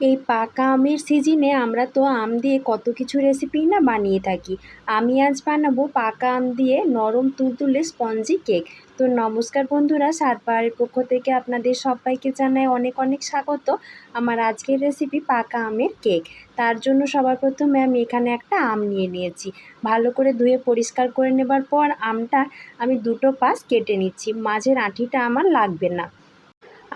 এই পাকা আমের সিজনে আমরা তো আম দিয়ে কত কিছু রেসিপি না বানিয়ে থাকি। আমি আজ বানাবো পাকা আম দিয়ে নরম তুলতুলে স্পঞ্জি কেক তো নমস্কার বন্ধুরা সাত পাহাড়ের পক্ষ থেকে আপনাদের সবাইকে জানাই অনেক অনেক স্বাগত আমার আজকের রেসিপি পাকা আমের কেক তার জন্য সবার প্রথমে আমি এখানে একটা আম নিয়ে নিয়েছি। ভালো করে ধুয়ে পরিষ্কার করে নেবার পর আমটা আমি দুটো পাশ কেটে নিচ্ছি। মাঝের আঁটিটা আমার লাগবে না।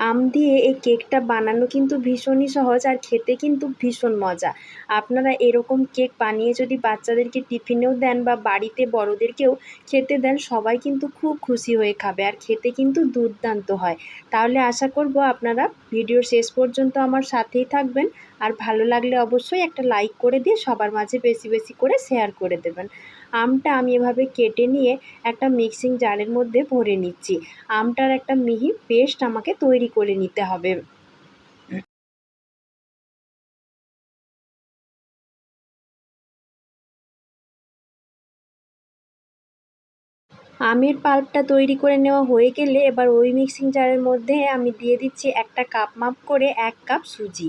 আম দিয়ে এই কেকটা বানানো কিন্তু ভীষণই সহজ আর খেতে কিন্তু ভীষণ মজা। আপনারা এরকম কেক বানিয়ে যদি বাচ্চাদেরকে টিফিনেও দেন বা বাড়িতে বড়োদেরকেও খেতে দেন, সবাই কিন্তু খুব খুশি হয়ে খাবে আর খেতে কিন্তু দুর্দান্ত হয়। তাহলে আশা করব আপনারা ভিডিওর শেষ পর্যন্ত আমার সাথেই থাকবেন আর ভালো লাগলে অবশ্যই একটা লাইক করে দিয়ে সবার মাঝে বেশি বেশি করে শেয়ার করে দেবেন। আমটা আমি এভাবে কেটে নিয়ে একটা মিক্সিং জারের মধ্যে ভরে নিচ্ছি। আমটার একটা মিহি পেস্ট আমাকে তৈরি করে নিতে হবে। আমের পাল্পটা তৈরি করে নেওয়া হয়ে গেলে এবার ওই মিক্সিং জারের মধ্যে আমি দিয়ে দিচ্ছি একটা কাপ মাপ করে এক কাপ সুজি।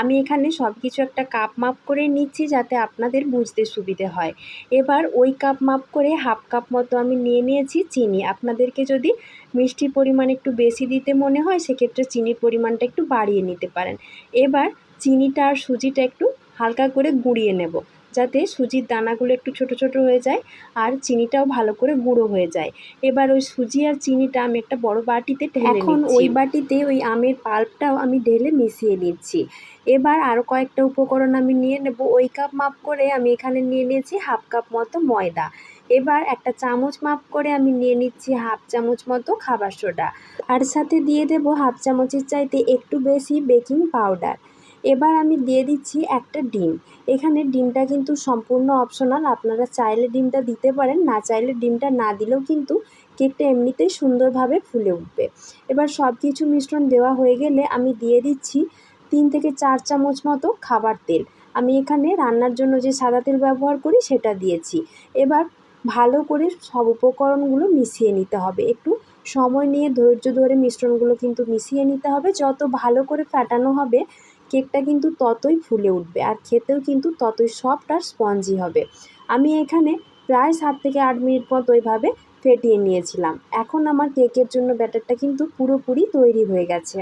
আমি এখানে সব কিছু একটা কাপ মাপ করে নিচ্ছি যাতে আপনাদের বুঝতে সুবিধে হয়। এবার ওই কাপ মাপ করে হাফ কাপ মতো আমি নিয়ে নিয়েছি চিনি। আপনাদেরকে যদি মিষ্টির পরিমাণ একটু বেশি দিতে মনে হয়, সেক্ষেত্রে চিনির পরিমাণটা একটু বাড়িয়ে নিতে পারেন। এবার চিনিটা আর সুজিটা একটু হালকা করে গুঁড়িয়ে নেব। যাতে সুজির দানাগুলো একটু ছোট ছোট হয়ে যায় আর চিনিটাও ভালো করে গুঁড়ো হয়ে যায়। এবার ওই সুজি আর চিনিটা আমি একটা বড় বাটিতে ঢেলে এখন ওই বাটিতে ওই আমের পাল্পটাও আমি ঢেলে মিশিয়ে নিচ্ছি। এবার আরও কয়েকটা উপকরণ আমি নিয়ে নেব। ওই কাপ মাপ করে আমি এখানে নিয়ে নিয়েছি হাফ কাপ মতো ময়দা। এবার একটা চামচ মাপ করে আমি নিয়ে নিচ্ছি হাফ চামচ মতো খাবার সোডা। আর সাথে দিয়ে দেব হাফ চামচের চাইতে একটু বেশি বেকিং পাউডার। এবার আমি দিয়ে দিচ্ছি একটা ডিম। এখানে ডিমটা কিন্তু সম্পূর্ণ অপশনাল আপনারা চাইলে ডিমটা দিতে পারেন, না চাইলে ডিমটা না দিলেও কিন্তু কেকটা এমনিতেই সুন্দরভাবে ফুলে উঠবে। এবার সব কিছু মিশ্রণ দেওয়া হয়ে গেলে আমি দিয়ে দিচ্ছি তিন থেকে চার চামচ মতো খাবার তেল। আমি এখানে রান্নার জন্য যে সাদা তেল ব্যবহার করি সেটা দিয়েছি। এবার ভালো করে সব উপকরণগুলো মিশিয়ে নিতে হবে। একটু সময় নিয়ে ধৈর্য ধরে মিশ্রণগুলো কিন্তু মিশিয়ে নিতে হবে। যত ভালো করে ফাটানো হবে কেকটা কিন্তু ততই ফুলে উঠবে আর খেতেও কিন্তু ততই সফট আর স্পঞ্জি হবে। আমি এখানে প্রায় সাত থেকে আট মিনিট মতো ওইভাবে ফেটিয়ে নিয়েছিলাম। এখন আমার কেকের জন্য ব্যাটারটা কিন্তু পুরোপুরি তৈরি হয়ে গেছে।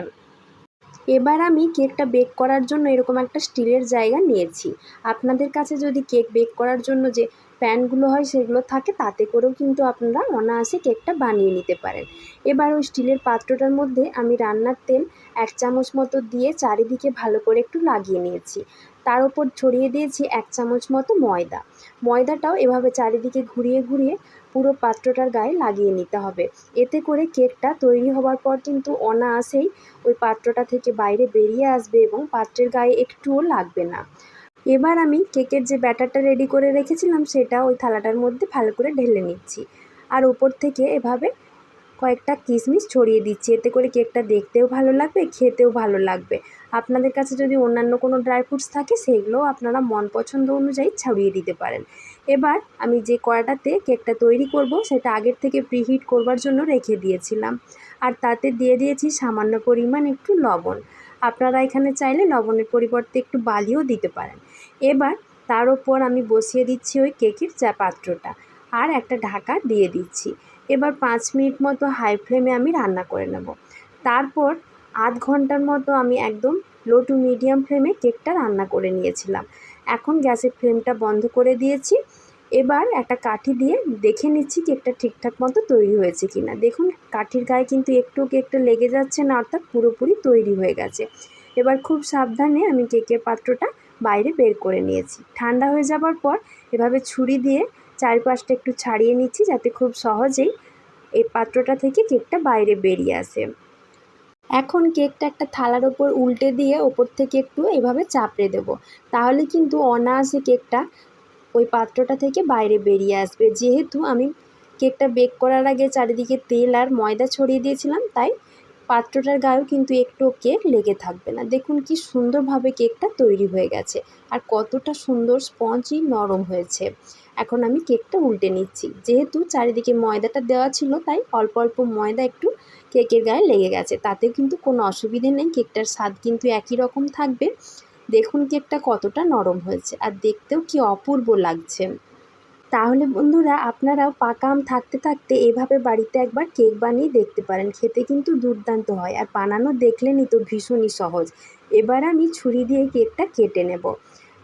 এবার আমি কেকটা বেক করার জন্য এরকম একটা স্টিলের জায়গা নিয়েছি। আপনাদের কাছে যদি কেক বেক করার জন্য যে প্যানগুলো হয় সেগুলো থাকে, তাতে করেও কিন্তু আপনারা অনায়াসে কেকটা বানিয়ে নিতে পারেন। এবার ওই স্টিলের পাত্রটার মধ্যে আমি রান্নার তেল এক চামচ মতো দিয়ে চারিদিকে ভালো করে একটু লাগিয়ে নিয়েছি। তার উপর ছড়িয়ে দিয়েছি এক চামচ মতো ময়দা। ময়দাটাও এভাবে চারিদিকে ঘুরিয়ে ঘুরিয়ে পুরো পাত্রটার গায়ে লাগিয়ে নিতে হবে। এতে করে কেকটা তৈরি হওয়ার পর কিন্তু অনায়াসেই ওই পাত্রটা থেকে বাইরে বেরিয়ে আসবে এবং পাত্রের গায়ে একটুও লাগবে না। এবার আমি কেকের যে ব্যাটারটা রেডি করে রেখেছিলাম সেটা ওই থালাটার মধ্যে ভালো করে ঢেলে নিচ্ছি। আর ওপর থেকে এভাবে কয়েকটা কিশমিশ ছড়িয়ে দিচ্ছি। এতে করে কেকটা দেখতেও ভালো লাগবে, খেতেও ভালো লাগবে। আপনাদের কাছে যদি অন্যান্য কোনো ড্রাই ফ্রুটস থাকে, সেগুলোও আপনারা মন পছন্দ অনুযায়ী ছড়িয়ে দিতে পারেন। এবার আমি যে কড়াটাতে কেকটা তৈরি করব, সেটা আগের থেকে প্রিহিট করবার জন্য রেখে দিয়েছিলাম। আর তাতে দিয়ে দিয়েছি সামান্য পরিমাণ একটু লবণ। আপনারা এখানে চাইলে লবণের পরিবর্তে একটু বালিও দিতে পারেন। এবার তার ওপর আমি বসিয়ে দিচ্ছি ওই কেকের চা পাত্রটা। আর একটা ঢাকা দিয়ে দিচ্ছি। এবার পাঁচ মিনিট মতো হাই ফ্লেমে আমি রান্না করে নেব। তারপর আধ ঘণ্টার মতো আমি একদম লো টু মিডিয়াম ফ্লেমে কেকটা রান্না করে নিয়েছিলাম। এখন গ্যাসের ফ্লেমটা বন্ধ করে দিয়েছি। এবার একটা কাঠি দিয়ে দেখে নিচ্ছি কেকটা ঠিকঠাক মতো তৈরি হয়েছে কি না দেখুন, কাঠির গায়ে কিন্তু একটু কেকটা লেগে যাচ্ছে না, অর্থাৎ পুরোপুরি তৈরি হয়ে গেছে। এবার খুব সাবধানে আমি কেকের পাত্রটা বাইরে বের করে নিয়েছি। ঠান্ডা হয়ে যাবার পর এভাবে ছুরি দিয়ে চারপাশটা একটু ছাড়িয়ে নিচ্ছি যাতে খুব সহজেই এই পাত্রটা থেকে কেকটা বাইরে বেরিয়ে আসে। এখন কেকটা একটা থালার ওপর উল্টে দিয়ে ওপর থেকে একটু এভাবে চাপড়ে দেব। তাহলে কিন্তু অনায়াসে কেকটা ওই পাত্রটা থেকে বাইরে বেরিয়ে আসবে। যেহেতু আমি কেকটা বেক করার আগে চারিদিকে তেল আর ময়দা ছড়িয়ে দিয়েছিলাম, তাই পাত্রটার গায়েও কিন্তু একটু কেক লেগে থাকবে না। দেখুন কি সুন্দরভাবে কেকটা তৈরি হয়ে গেছে আর কতটা সুন্দর স্পঞ্জই নরম হয়েছে। এখন আমি কেকটা উল্টে নিচ্ছি। যেহেতু চারিদিকে ময়দাটা দেওয়া ছিল, তাই অল্প অল্প ময়দা একটু কেকের গায়ে লেগে গেছে। তাতে কিন্তু কোনো অসুবিধে নেই, কেকটার স্বাদ কিন্তু একই রকম থাকবে। দেখুন কেকটা কতটা নরম হয়েছে আর দেখতেও কি অপূর্ব লাগছে। তাহলে বন্ধুরা আপনারাও পাকা আম থাকতে থাকতে এভাবে বাড়িতে একবার কেক বানিয়ে দেখতে পারেন। খেতে কিন্তু দুর্দান্ত হয় আর বানানো দেখলেনই তো ভীষণই সহজ। এবার আমি ছুরি দিয়ে কেকটা কেটে নেব।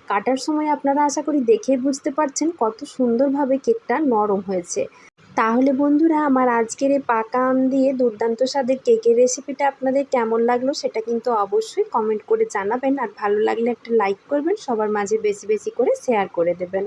কাটার সময় আপনারা আশা করি দেখেই বুঝতে পারছেন কত সুন্দরভাবে কেকটা নরম হয়েছে। তাহলে বন্ধুরা আমার আজকের এই পাকা আম দিয়ে দুর্দান্ত স্বাদের কেকের রেসিপিটা আপনাদের কেমন লাগল সেটা কিন্তু অবশ্যই কমেন্ট করে জানাবেন। আর ভালো লাগলে একটা লাইক করবেন, সবার মাঝে বেশি বেশি করে শেয়ার করে দেবেন।